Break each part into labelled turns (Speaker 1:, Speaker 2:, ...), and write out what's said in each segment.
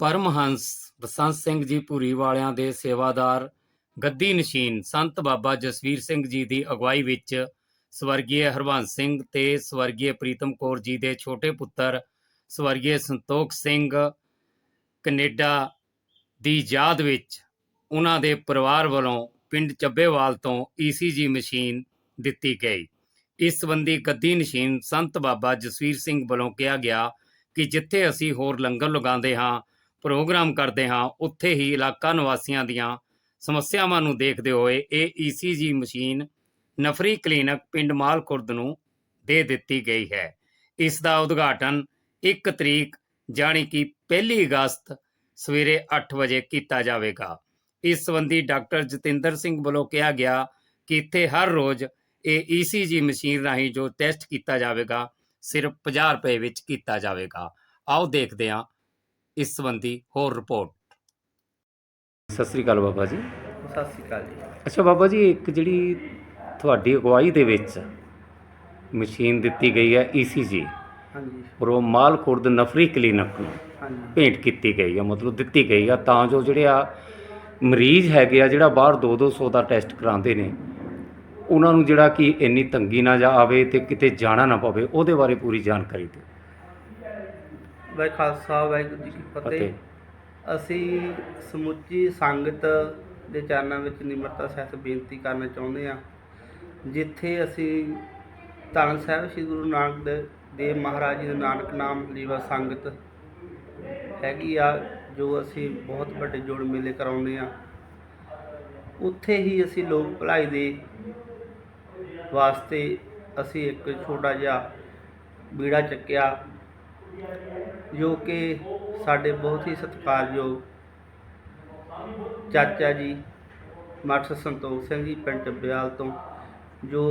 Speaker 1: ਪਰਮਹੰਸ ਬਸੰਤ ਸਿੰਘ ਜੀ ਭੂਰੀ ਵਾਲਿਆਂ ਦੇ ਸੇਵਾਦਾਰ, ਗੱਦੀ ਨਸ਼ੀਨ ਸੰਤ ਬਾਬਾ ਜਸਵੀਰ ਸਿੰਘ ਜੀ ਦੀ ਅਗਵਾਈ ਵਿੱਚ ਸਵਰਗੀ ਹਰਬੰਸ ਸਿੰਘ ਤੇ ਸਵਰਗੀ ਪ੍ਰੀਤਮ ਕੌਰ ਜੀ ਦੇ ਛੋਟੇ ਪੁੱਤਰ ਸਵਰਗੀ ਸੰਤੋਖ ਸਿੰਘ ਕੈਨੇਡਾ ਦੀ ਯਾਦ ਵਿੱਚ ਉਹਨਾਂ ਦੇ ਪਰਿਵਾਰ ਵੱਲੋਂ ਪਿੰਡ ਚੱਬੇਵਾਲ ਤੋਂ ਈਸੀਜੀ ਮਸ਼ੀਨ ਦਿੱਤੀ ਗਈ। ਇਸ ਸੰਬੰਧੀ ਗੱਦੀ ਨਸ਼ੀਨ ਸੰਤ ਬਾਬਾ ਜਸਵੀਰ ਸਿੰਘ ਵੱਲੋਂ ਕਿਹਾ ਗਿਆ ਕਿ ਜਿੱਥੇ ਅਸੀਂ ਹੋਰ ਲੰਗਰ ਲਗਾਉਂਦੇ ਹਾਂ ਪ੍ਰੋਗਰਾਮ ਕਰਦੇ ਹਾਂ, ਉੱਥੇ ਹੀ ਇਲਾਕਾ ਨਿਵਾਸੀਆਂ ਦੀਆਂ ਸਮੱਸਿਆਵਾਂ ਨੂੰ ਦੇਖਦੇ ਹੋਏ ਇਹ ਈਸੀਜੀ ਮਸ਼ੀਨ ਨਫਰੀ ਕਲੀਨਿਕ ਪਿੰਡ ਮਾਲ ਖੁਰਦ ਨੂੰ ਦੇ ਦਿੱਤੀ ਗਈ ਹੈ। ਇਸ ਦਾ ਉਦਘਾਟਨ 1 ਤਰੀਕ ਜਾਣੀ ਕਿ 1 ਅਗਸਤ ਸਵੇਰੇ 8 ਵਜੇ ਕੀਤਾ ਜਾਵੇਗਾ। ਇਸ ਸੰਬੰਧੀ ਡਾਕਟਰ ਜਤਿੰਦਰ ਸਿੰਘ ਵੱਲੋਂ ਕਿਹਾ ਗਿਆ ਕਿ ਇੱਥੇ ਹਰ ਰੋਜ਼ ਇਹ ਈਸੀਜੀ ਮਸ਼ੀਨ ਰਾਹੀਂ ਜੋ ਟੈਸਟ ਕੀਤਾ ਜਾਵੇਗਾ, ਸਿਰਫ 50 ਰੁਪਏ ਵਿੱਚ ਕੀਤਾ ਜਾਵੇਗਾ। ਆਓ ਦੇਖਦੇ ਹਾਂ ਇਸ ਸੰਬੰਧੀ ਹੋਰ ਰਿਪੋਰਟ। ਸਤਿ ਸ੍ਰੀ ਅਕਾਲ ਬਾਬਾ ਜੀ।
Speaker 2: ਸਤਿ ਸ਼੍ਰੀ ਅਕਾਲ ਜੀ।
Speaker 1: ਅੱਛਾ ਬਾਬਾ ਜੀ ਇੱਕ ਜਿਹੜੀ ਤੁਹਾਡੀ ਅਗਵਾਈ ਦੇ ਵਿੱਚ ਮਸ਼ੀਨ ਦਿੱਤੀ ਗਈ ਹੈ ਈਸੀਜੀ
Speaker 2: ਹਾਂਜੀ।
Speaker 1: ਔਰ ਉਹ ਮਾਲ ਖੁਰਦ ਨਫਰੀ ਕਲੀਨਿਕ ਨੂੰ
Speaker 2: ਹਾਂਜੀ।
Speaker 1: ਭੇਂਟ ਕੀਤੀ ਗਈ ਆ ਮਤਲਬ ਦਿੱਤੀ ਗਈ ਆ ਤਾਂ ਜੋ ਜਿਹੜੇ ਆ ਮਰੀਜ਼ ਹੈਗੇ ਆ ਜਿਹੜਾ ਬਾਹਰ 2-200 ਦਾ ਟੈਸਟ ਕਰਾਉਂਦੇ ਨੇ ਉਹਨਾਂ ਨੂੰ ਜਿਹੜਾ ਕਿ ਇੰਨੀ ਤੰਗੀ ਨਾ ਜਾ ਆਵੇ ਤੇ ਕਿਤੇ ਜਾਣਾ ਨਾ ਪਵੇ ਉਹਦੇ ਬਾਰੇ ਪੂਰੀ ਜਾਣਕਾਰੀ ਦਿਓ।
Speaker 2: ਵਾਹਿ ਖਾਲਸਾ ਵਾਹਿਗੁਰੂ ਜੀ ਕੀ ਫਤਿਹ। ਅਸੀਂ ਸਮੁੱਚੀ ਸੰਗਤ ਦੇ ਚਰਨਾਂ ਵਿੱਚ ਨਿਮਰਤਾ ਸਹਿਤ ਬੇਨਤੀ ਕਰਨਾ ਚਾਹੁੰਦੇ ਹਾਂ। ਜਿੱਥੇ ਅਸੀਂ ਧੰਨ ਸਾਹਿਬ ਸ੍ਰੀ ਗੁਰੂ ਨਾਨਕ ਦੇਵ ਮਹਾਰਾਜ ਜੀ ਦੇ ਨਾਨਕ ਨਾਮ ਲੀਵਾ ਸੰਗਤ ਹੈਗੀ ਆ ਜੋ ਅਸੀਂ ਬਹੁਤ ਵੱਡੇ ਜੋੜ ਮੇਲੇ ਕਰਾਉਂਦੇ ਆ ਉੱਥੇ ਹੀ ਅਸੀਂ ਲੋਕ ਭਲਾਈ ਦੇ ਵਾਸਤੇ ਅਸੀਂ ਇੱਕ ਛੋਟਾ ਜਿਹਾ ਬੀੜਾ ਚੱਕਿਆ। ਜੋ ਕਿ ਸਾਡੇ ਬਹੁਤ ਹੀ ਸਤਿਕਾਰਯੋਗ ਚਾਚਾ ਜੀ, ਮਾਸਟਰ ਸੰਤੋਖ ਸਿੰਘ ਜੀ ਪਿੰਡ ਚੱਬੇਵਾਲ ਤੋਂ, ਜੋ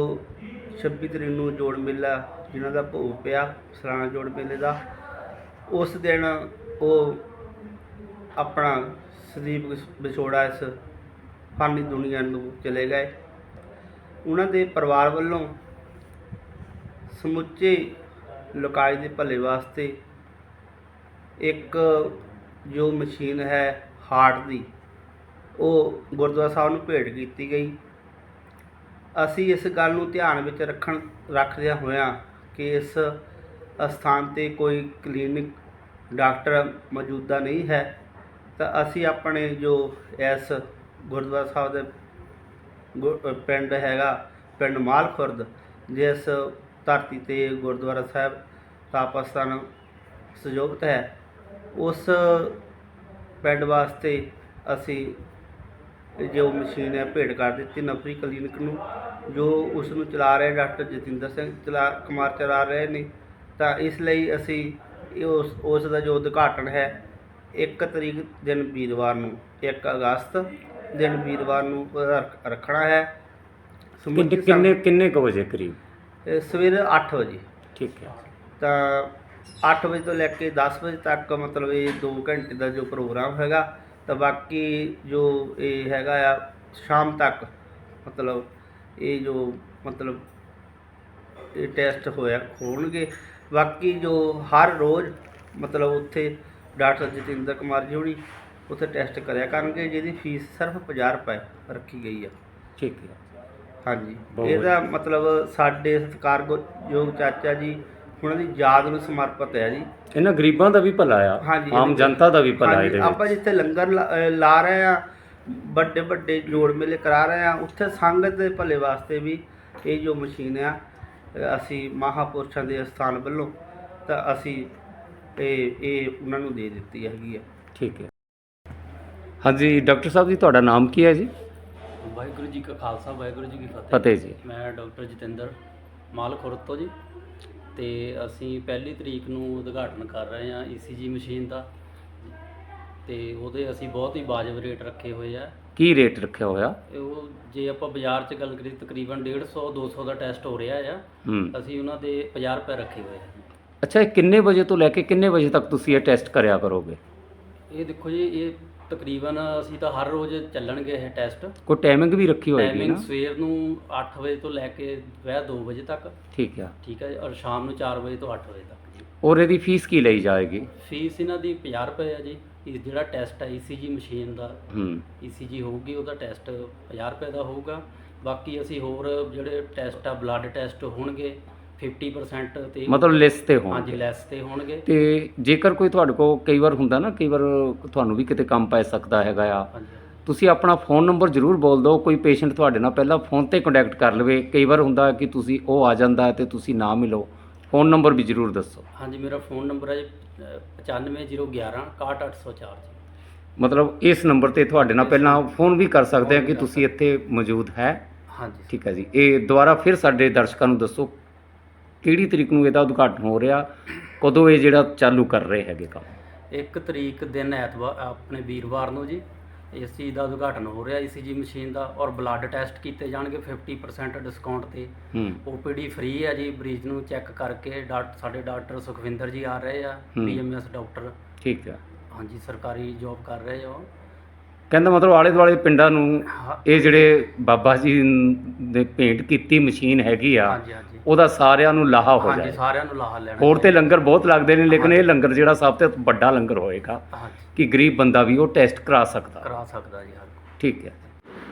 Speaker 2: 26 ਤਰੀਕ ਨੂੰ ਜੋੜ ਮੇਲਾ ਜਿਨ੍ਹਾਂ ਦਾ ਭੋਗ ਪਿਆ, ਸਲਾਨਾ ਜੋੜ ਮੇਲੇ ਦਾ, ਉਸ ਦਿਨ ਉਹ ਆਪਣਾ ਸਦੀਪ ਵਿਛੋੜਾ ਇਸ ਫਾਨੀ ਦੁਨੀਆ ਨੂੰ ਚਲੇ ਗਏ। ਉਹਨਾਂ ਦੇ ਪਰਿਵਾਰ ਵੱਲੋਂ ਸਮੁੱਚੇ ਲੋਕਾਈ ਦੇ ਭਲੇ ਵਾਸਤੇ ਇੱਕ ਜੋ ਮਸ਼ੀਨ ਹੈ ਹਾਰਟ ਦੀ, ਉਹ ਗੁਰਦੁਆਰਾ ਸਾਹਿਬ ਨੂੰ ਭੇਟ ਕੀਤੀ ਗਈ। ਅਸੀਂ ਇਸ ਗੱਲ ਨੂੰ ਧਿਆਨ ਵਿੱਚ ਰੱਖਣ, ਰੱਖਦਿਆਂ ਹੋਇਆਂ ਕਿ ਇਸ ਸਥਾਨ ਤੇ ਕੋਈ ਕਲੀਨਿਕ ਡਾਕਟਰ ਮੌਜੂਦਾ ਨਹੀਂ ਹੈ, ਤਾਂ ਅਸੀਂ ਆਪਣੇ ਜੋ ਇਸ ਗੁਰਦੁਆਰਾ ਸਾਹਿਬ ਦੇ ਗੁ- ਪਿੰਡ ਹੈਗਾ, ਪਿੰਡ ਮਾਲ ਖੁਰਦ ਜਿਸ ਧਰਤੀ ਤੇ ਗੁਰਦੁਆਰਾ ਸਾਹਿਬ ਤਾਪਸਥਾਨ ਸੁਜੋਗਤ ਹੈ। ਉਸ ਪਿੰਡ ਵਾਸਤੇ ਅਸੀਂ ਜੋ ਮਸ਼ੀਨ ਹੈ ਭੇਟ ਕਰ ਦਿੱਤੀ ਨਫਰੀ ਕਲੀਨਿਕ ਨੂੰ ਜੋ ਉਸ ਨੂੰ ਚਲਾ ਰਹੇ ਡਾਕਟਰ ਜਤਿੰਦਰ ਸਿੰਘ ਚਲਾ ਕੁਮਾਰ ਚਲਾ ਰਹੇ ਨੇ। ਤਾਂ ਇਸ ਲਈ ਅਸੀਂ ਉਸ ਉਸ ਦਾ ਜੋ ਉਦਘਾਟਨ ਹੈ 1 ਤਰੀਕ ਦਿਨ ਵੀਰਵਾਰ ਨੂੰ 1 ਅਗਸਤ ਦਿਨ ਵੀਰਵਾਰ ਨੂੰ ਰੱਖਣਾ ਹੈ।
Speaker 1: ਕਿੰਨੇ ਕਿੰਨੇ ਕੁ ਵਜੇ ਕਰੀਬ?
Speaker 2: ਇਹ ਸਵੇਰੇ 8 ਵਜੇ।
Speaker 1: ਠੀਕ ਹੈ।
Speaker 2: ਤਾਂ 8 ਵਜੇ ਤੋਂ ਲੈ ਕੇ 10 ਵਜੇ ਤੱਕ ਮਤਲਬ ਇਹ 2 ਘੰਟੇ ਦਾ ਜੋ ਪ੍ਰੋਗਰਾਮ ਹੈਗਾ ਤਾਂ ਬਾਕੀ ਜੋ ਇਹ ਹੈਗਾ ਆ ਸ਼ਾਮ ਤੱਕ ਮਤਲਬ ਇਹ ਜੋ ਮਤਲਬ ਇਹ ਟੈਸਟ ਹੋਇਆ ਹੋਣਗੇ। ਬਾਕੀ ਜੋ ਹਰ ਰੋਜ਼ ਮਤਲਬ ਉੱਥੇ ਡਾਕਟਰ ਜਤਿੰਦਰ ਕੁਮਾਰ ਜੀ ਹੋਣੀ ਉੱਥੇ ਟੈਸਟ ਕਰਿਆ ਕਰਨਗੇ ਜਿਹਦੀ ਫੀਸ ਸਿਰਫ 50 ਰੁਪਏ ਰੱਖੀ ਗਈ ਆ।
Speaker 1: ਠੀਕ ਹੈ।
Speaker 2: ਹਾਂਜੀ।
Speaker 1: ਬਹੁਤ
Speaker 2: ਇਹਦਾ ਮਤਲਬ ਸਾਡੇ ਸਤਿਕਾਰਯੋਗ ਚਾਚਾ ਜੀ ਉਹਨਾਂ ਦੀ ਯਾਦ ਨੂੰ ਸਮਰਪਿਤ ਹੈ ਜੀ।
Speaker 1: ਇਹਨਾਂ ਗਰੀਬਾਂ ਦਾ ਵੀ ਭਲਾ ਆ।
Speaker 2: ਹਾਂਜੀ,
Speaker 1: ਆਮ
Speaker 2: ਇਹਦੇ-
Speaker 1: ਜਨਤਾ ਦਾ ਵੀ ਭਲਾ
Speaker 2: ਹਾਂਜੀ,
Speaker 1: ਇਹਦੇ
Speaker 2: ਆਪਾਂ
Speaker 1: ਵਿੱਚ।
Speaker 2: ਜਿੱਥੇ ਲੰਗਰ ਲਾ ਅਹ ਲਾ ਰਹੇ ਆ ਵੱਡੇ ਵੱਡੇ ਜੋੜ ਮੇਲੇ ਕਰਾ ਰਹੇ ਆ ਉੱਥੇ ਸੰਗਤ ਦੇ ਭਲੇ ਵਾਸਤੇ ਵੀ ਇਹ ਜੋ ਮਸ਼ੀਨ ਆ ਅਹ ਅਸੀਂ ਮਹਾਪੁਰਸ਼ਾਂ ਦੇ ਸਥਾਨ ਵੱਲੋਂ ਤਾਂ ਅਸੀਂ ਇਹ ਇਹ ਉਹਨਾਂ ਨੂੰ ਦੇ ਦਿੱਤੀ ਹੈਗੀ ਆ।
Speaker 1: ਠੀਕ ਹੈ। ਹਾਂਜੀ ਡਾਕਟਰ ਸਾਹਿਬ ਜੀ ਤੁਹਾਡਾ ਨਾਮ ਕੀ ਹੈ ਜੀ?
Speaker 3: ਵਾਹਿਗੁਰੂ ਜੀ ਕਾ ਖਾਲਸਾ ਵਾਹਿਗੁਰੂ ਜੀ ਕੀ ਫਤਿਹ।
Speaker 1: ਫਤਿਹ ਜੀ।
Speaker 3: ਮੈਂ ਡਾਕਟਰ ਜਤਿੰਦਰ ਮਾਲ ਖੁਰਦ ਤੋਂ ਜੀ। ਤੇ ਅਸੀਂ ਪਹਿਲੀ ਤਰੀਕ ਨੂੰ ਉਦਘਾਟਨ ਕਰ ਰਹੇ ਹਾਂ ਈਸੀਜੀ ਮਸ਼ੀਨ ਦਾ। ਤੇ ਉਹਦੇ ਅਸੀਂ ਬਹੁਤ ਹੀ ਵਾਜਬ ਰੇਟ ਰੱਖੇ ਹੋਏ ਆ।
Speaker 1: ਕੀ ਰੇਟ ਰੱਖਿਆ ਹੋਇਆ?
Speaker 3: ਇਹ ਉਹ ਜੇ ਆਪਾਂ ਬਾਜ਼ਾਰ 'ਚ ਗੱਲ ਕਰੀਏ ਤਕਰੀਬਨ 150 200 ਦਾ ਟੈਸਟ ਹੋ ਰਿਹਾ ਆ।
Speaker 1: ਹੂੰ।
Speaker 3: ਅਸੀਂ ਉਹਨਾਂ ਦੇ 50 ਰੁਪਏ ਰੱਖੇ ਹੋਏ ਆ
Speaker 1: ਅੱਛਾ ਇਹ ਕਿੰਨੇ ਵਜੇ ਤੋਂ ਲੈ ਕੇ ਕਿੰਨੇ ਵਜੇ ਤੱਕ ਤੁਸੀਂ ਇਹ ਟੈਸਟ ਕਰਿਆ ਕਰੋਗੇ?
Speaker 3: ਇਹ ਦੇਖੋ ਜੀ ਇਹ ਤਕਰੀਬਨ ਅਸੀਂ ਤਾਂ ਹਰ ਰੋਜ਼ ਚੱਲਣਗੇ ਇਹ ਟੈਸਟ।
Speaker 1: ਕੋਈ ਟਾਈਮਿੰਗ ਵੀ ਰੱਖੀ ਹੋਏਗੀ
Speaker 3: ਟਾਈਮਿੰਗ
Speaker 1: ਨਾ?
Speaker 3: ਸਵੇਰ ਨੂੰ 8 ਵਜੇ ਤੋਂ ਲੈ ਕੇ ਦੁਪਹਿਰ 2 ਵਜੇ ਤੱਕ।
Speaker 1: ਠੀਕ ਆ।
Speaker 3: ਠੀਕ ਹੈ ਜੀ, ਔਰ ਸ਼ਾਮ ਨੂੰ 4 ਵਜੇ ਤੋਂ 8 ਵਜੇ ਤੱਕ ਜੀ।
Speaker 1: ਔਰ ਇਹਦੀ ਫੀਸ ਕੀ ਲਈ ਜਾਏਗੀ?
Speaker 3: ਫੀਸ ਇਹਨਾਂ ਦੀ 50 ਰੁਪਏ ਹੈ ਜੀ। ਇਹ ਜਿਹੜਾ ਟੈਸਟ ਹੈ ECG ਮਸ਼ੀਨ ਦਾ।
Speaker 1: ਹੂੰ।
Speaker 3: ECG ਹੋਊਗੀ ਉਹਦਾ ਟੈਸਟ 50 ਰੁਪਏ ਦਾ ਹੋਊਗਾ। ਬਾਕੀ ਅਸੀਂ ਹੋਰ ਜਿਹੜੇ ਟੈਸਟ ਆ ਬਲੱਡ ਟੈਸਟ ਹੋਣਗੇ। 50% ਤੇ
Speaker 1: ਮਤਲਬ ਲਿਸਟ ਤੇ ਹੋਣ
Speaker 3: ਹਾਂਜੀ ਲੈਸ ਤੇ ਹੋਣਗੇ।
Speaker 1: ਤੇ ਜੇਕਰ ਕੋਈ ਤੁਹਾਡੇ ਕੋਲ ਕਈ ਵਾਰ ਹੁੰਦਾ ਨਾ ਕਈ ਵਾਰ ਤੁਹਾਨੂੰ ਵੀ ਕਿਤੇ ਕੰਮ ਪੈ ਸਕਦਾ ਹੈਗਾ ਆ। ਤੁਸੀਂ ਆਪਣਾ ਫੋਨ ਨੰਬਰ ਜ਼ਰੂਰ ਬੋਲ ਦਿਓ ਕੋਈ ਪੇਸ਼ੈਂਟ ਤੁਹਾਡੇ ਨਾਲ ਪਹਿਲਾਂ ਫੋਨ ਤੇ ਕੰਟੈਕਟ ਕਰ ਲਵੇ। ਕਈ ਵਾਰ ਹੁੰਦਾ ਕਿ ਤੁਸੀਂ ਉਹ ਆ ਜਾਂਦਾ ਤੇ ਤੁਸੀਂ ਨਾ ਮਿਲੋ। ਫੋਨ ਨੰਬਰ ਵੀ ਜ਼ਰੂਰ ਦੱਸੋ।
Speaker 3: ਹਾਂਜੀ ਮੇਰਾ ਫੋਨ ਨੰਬਰ ਹੈ ਜੀ, ਅਹ 95011 61804 ਜੀ।
Speaker 1: ਮਤਲਬ ਇਸ ਨੰਬਰ ਤੇ ਤੁਹਾਡੇ ਨਾਲ ਪਹਿਲਾਂ ਫੋਨ ਵੀ ਕਰ ਸਕਦੇ ਆ ਕਿ ਤੁਸੀਂ ਇੱਥੇ ਮੌਜੂਦ ਹੈ।
Speaker 3: ਹਾਂਜੀ।
Speaker 1: ਠੀਕ ਹੈ ਜੀ। ਇਹ ਦੁਬਾਰਾ ਫਿਰ ਸਾਡੇ ਦਰਸ਼ਕਾਂ ਨੂੰ ਦੱਸੋ ਕਿਹੜੀ ਤਰੀਕ ਨੂੰ ਇਹਦਾ ਉਦਘਾਟਨ ਹੋ ਰਿਹਾ? ਕਦੋਂ ਇਹ ਜਿਹੜਾ ਚਾਲੂ ਕਰ ਰਹੇ ਹੈਗੇ ਕੰਮ?
Speaker 3: ਇੱਕ ਤਰੀਕ ਦਿਨ ਐਤਵਾਰ ਆਪਣੇ ਵੀਰਵਾਰ ਨੂੰ ਜੀ। ਇਸ ਚੀਜ਼ ਦਾ ਉਦਘਾਟਨ ਹੋ ਰਿਹਾ ECG ਮਸ਼ੀਨ ਦਾ ਔਰ ਬਲੱਡ ਟੈਸਟ ਕੀਤੇ ਜਾਣਗੇ 50% ਡਿਸਕਾਊਂਟ ਤੇ।
Speaker 1: ਹੂੰ।
Speaker 3: OPD ਫ੍ਰੀ ਹੈ ਜੀ ਮਰੀਜ਼ ਨੂੰ ਚੈੱਕ ਕਰਕੇ ਡਾਕਟਰ ਸਾਡੇ ਡਾਕਟਰ ਸੁਖਵਿੰਦਰ ਜੀ ਆ ਰਹੇ ਆ
Speaker 1: ਹੂੰ।
Speaker 3: BMS doctor.
Speaker 1: ਠੀਕ ਹੈ
Speaker 3: ਹਾਂਜੀ ਸਰਕਾਰੀ ਜੌਬ ਕਰ ਰਹੇ ਉਹ।
Speaker 1: ਕਹਿੰਦਾ ਮਤਲਬ ਆਲੇ ਦੁਆਲੇ ਪਿੰਡਾਂ ਨੂੰ
Speaker 3: ਹਾਂ-
Speaker 1: ਇਹ ਜਿਹੜੇ ਬਾਬਾ ਜੀ ਦੇ ਭੇਂਟ ਕੀਤੀ ਮਸ਼ੀਨ ਹੈਗੀ ਆ ਉਹਦਾ ਸਾਰਿਆਂ ਨੂੰ ਲਾਹਾ ਹੋ
Speaker 3: ਹਾਂਜੀ
Speaker 1: ਜਾਏ।
Speaker 3: ਸਾਰਿਆਂ ਨੂੰ ਲਾਹਾ ਲੈਣਾ
Speaker 1: ਹੋਰ ਤੇ। ਲੰਗਰ ਬਹੁਤ ਲੱਗਦੇ ਨੇ ਲੇਕਿਨ ਇਹ ਲੰਗਰ ਜਿਹੜਾ ਸਭ ਤੋਂ ਵੱਡਾ ਲੰਗਰ ਹੋਏਗਾ
Speaker 3: ਹਾਂਜੀ।
Speaker 1: ਕਿ ਗਰੀਬ ਬੰਦਾ ਵੀ ਉਹ ਟੈਸਟ ਕਰਾ ਸਕਦਾ।
Speaker 3: ਕਰਾ ਸਕਦਾ ਜੀ ਹਰ ਕੋਈ।
Speaker 1: ਠੀਕ ਹੈ।